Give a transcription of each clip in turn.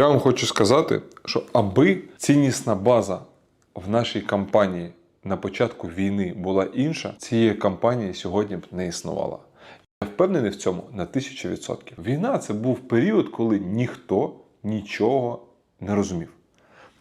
Я вам хочу сказати, що аби ціннісна база в нашій компанії на початку війни була інша, цієї компанії сьогодні б не існувала. Я впевнений в цьому на тисячу відсотків. Війна це був період, коли ніхто нічого не розумів.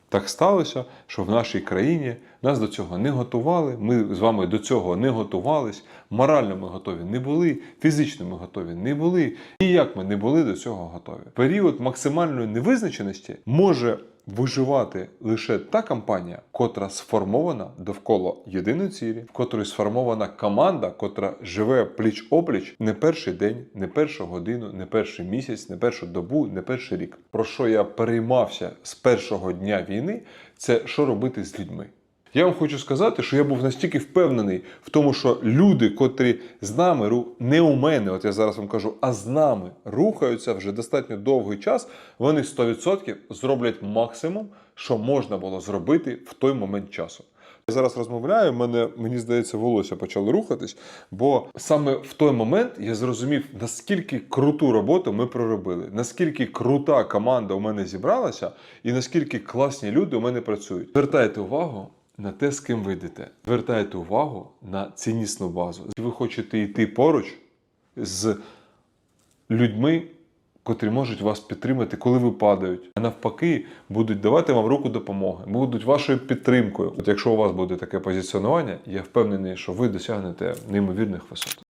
Так сталося, що в нашій країні нас до цього не готували. Ми з вами до цього не готувались. Морально ми готові не були, фізично ми готові не були. І як ми не були до цього готові. Період максимальної невизначеності може виживати лише та компанія, котра сформована довкола єдиної цілі, в котрій сформована команда, котра живе пліч опліч не перший день, не першу годину, не перший місяць, не першу добу, не перший рік. Про що я переймався з першого дня війни, це що робити з людьми. Я вам хочу сказати, що я був настільки впевнений в тому, що люди, котрі з нами не у мене, от я зараз вам кажу, а з нами рухаються вже достатньо довгий час, вони 100% зроблять максимум, що можна було зробити в той момент часу. Я зараз розмовляю, мене, мені здається, волосся почало рухатись, бо саме в той момент я зрозумів, наскільки круту роботу ми проробили, наскільки крута команда у мене зібралася, і наскільки класні люди у мене працюють. Звертайте увагу на те, з ким ви йдете. Звертайте увагу на ціннісну базу. Ви хочете йти поруч з людьми, котрі можуть вас підтримати, коли ви падають, а навпаки, будуть давати вам руку допомоги, будуть вашою підтримкою. От якщо у вас буде таке позиціонування, я впевнений, що ви досягнете неймовірних висот.